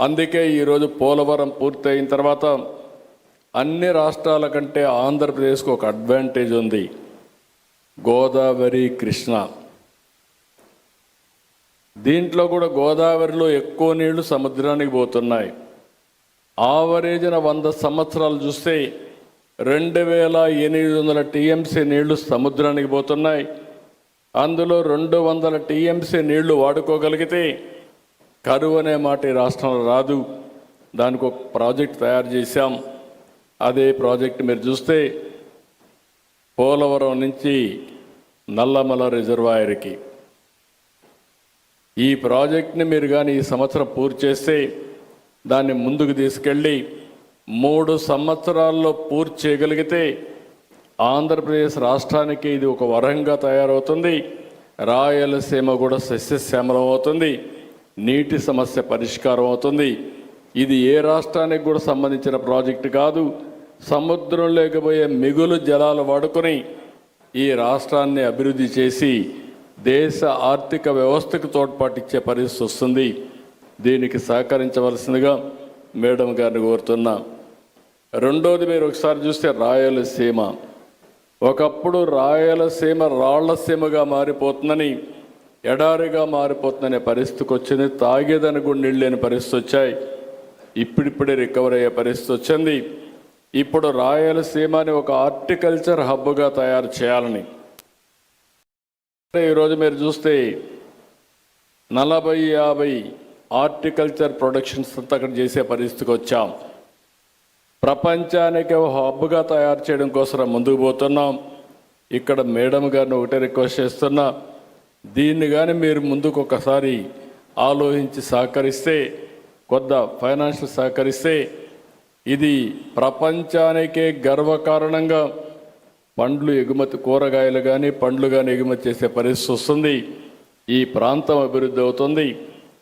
అందుకే ఈరోజు పోలవరం పూర్తయిన తర్వాత అన్ని రాష్ట్రాల కంటే ఆంధ్రప్రదేశ్కు ఒక అడ్వాంటేజ్ ఉంది. గోదావరి కృష్ణ. దీంట్లో కూడా గోదావరిలో ఎక్కువ నీళ్ళు సముద్రానికి పోతున్నాయి. ఆవరేజ్న వంద సంవత్సరాలు చూస్తే రెండు వేల ఎనిమిది వందల టీఎంసీ నీళ్ళు సముద్రానికి పోతున్నాయి. అందులో రెండు వందల టీఎంసీ నీళ్ళు వాడుకోగలిగితే కరువు అనే మాట ఈ రాష్ట్రంలో రాదు. దానికి ఒక ప్రాజెక్ట్ తయారు చేశాం. అదే ప్రాజెక్ట్ మీరు చూస్తే పోలవరం నుంచి నల్లమల రిజర్వాయర్కి. ఈ ప్రాజెక్ట్ని మీరు కానీ ఈ సంవత్సరం పూర్తి చేస్తే దాన్ని ముందుకు తీసుకెళ్ళి మూడు సంవత్సరాల్లో పూర్తి చేయగలిగితే ఆంధ్రప్రదేశ్ రాష్ట్రానికి ఇది ఒక వరంగా తయారవుతుంది. రాయలసీమ కూడా సస్యశ్యామలం అవుతుంది. నీటి సమస్య పరిష్కారం అవుతుంది. ఇది ఏ రాష్ట్రానికి కూడా సంబంధించిన ప్రాజెక్టు కాదు. సముద్రం లేకపోయే మిగులు జలాలు వాడుకొని ఈ రాష్ట్రాన్ని అభివృద్ధి చేసి దేశ ఆర్థిక వ్యవస్థకు తోడ్పాటిచ్చే పరిస్థితి వస్తుంది. దీనికి సహకరించవలసిందిగా మేడం గారిని కోరుతున్నా. రెండోది మీరు ఒకసారి చూస్తే రాయలసీమ. ఒకప్పుడు రాయలసీమ రాళ్ళసీమగా మారిపోతుందని ఎడారిగా మారిపోతుందనే పరిస్థితికి వచ్చింది. తాగేదని కూడా నీళ్ళు లేని పరిస్థితి వచ్చాయి. ఇప్పుడిప్పుడే రికవర్ అయ్యే పరిస్థితి వచ్చింది. ఇప్పుడు రాయలసీమని ఒక హార్టికల్చర్ హబ్గా తయారు చేయాలని. ఈరోజు మీరు చూస్తే నలభై యాభై హార్టికల్చర్ ప్రొడక్షన్స్ అంతా అక్కడ చేసే పరిస్థితికి వచ్చాం. ప్రపంచానికి ఒక హబ్గా తయారు చేయడం కోసం ముందుకు పోతున్నాం. ఇక్కడ మేడం గారిని ఒకటే రిక్వెస్ట్ చేస్తున్నా. దీన్ని కానీ మీరు ముందుకు ఒకసారి ఆలోచించి సహకరిస్తే కొద్ద ఫైనాన్షియల్ సహకరిస్తే ఇది ప్రపంచానికే గర్వకారణంగా పండ్లు ఎగుమతి కూరగాయలు కానీ పండ్లు కానీ ఎగుమతి చేసే పరిస్థితి వస్తుంది. ఈ ప్రాంతం అభివృద్ధి అవుతుంది.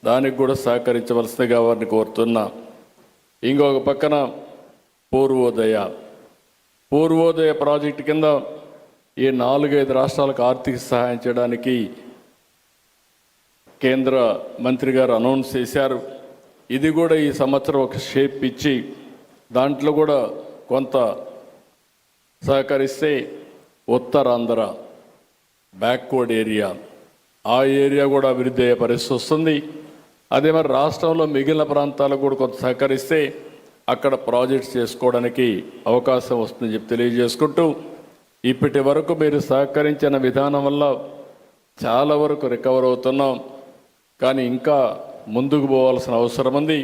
దానికి కూడా సహకరించవలసిందిగా వారిని కోరుతున్నా. ఇంకొక పక్కన పూర్వోదయ. పూర్వోదయ ప్రాజెక్టు కింద ఈ నాలుగైదు రాష్ట్రాలకు ఆర్థిక సహాయం చేయడానికి కేంద్ర మంత్రి గారు అనౌన్స్ చేశారు. ఇది కూడా ఈ సంవత్సరం ఒక షేప్ ఇచ్చి దాంట్లో కూడా కొంత సహకరిస్తే ఉత్తరాంధ్ర బ్యాక్వర్డ్ ఏరియా ఆ ఏరియా కూడా అభివృద్ధి అయ్యే పరిస్థితి వస్తుంది. అదే మరి రాష్ట్రంలో మిగిలిన ప్రాంతాలకు కూడా కొంత సహకరిస్తే అక్కడ ప్రాజెక్ట్స్ చేసుకోవడానికి అవకాశం వస్తుందని చెప్పి తెలియజేసుకుంటూ ఇప్పటి వరకు మీరు సహకరించిన విధానం వల్ల చాలా వరకు రికవర్ అవుతున్నాం. కానీ ఇంకా ముందుకు పోవాల్సిన అవసరం ఉంది.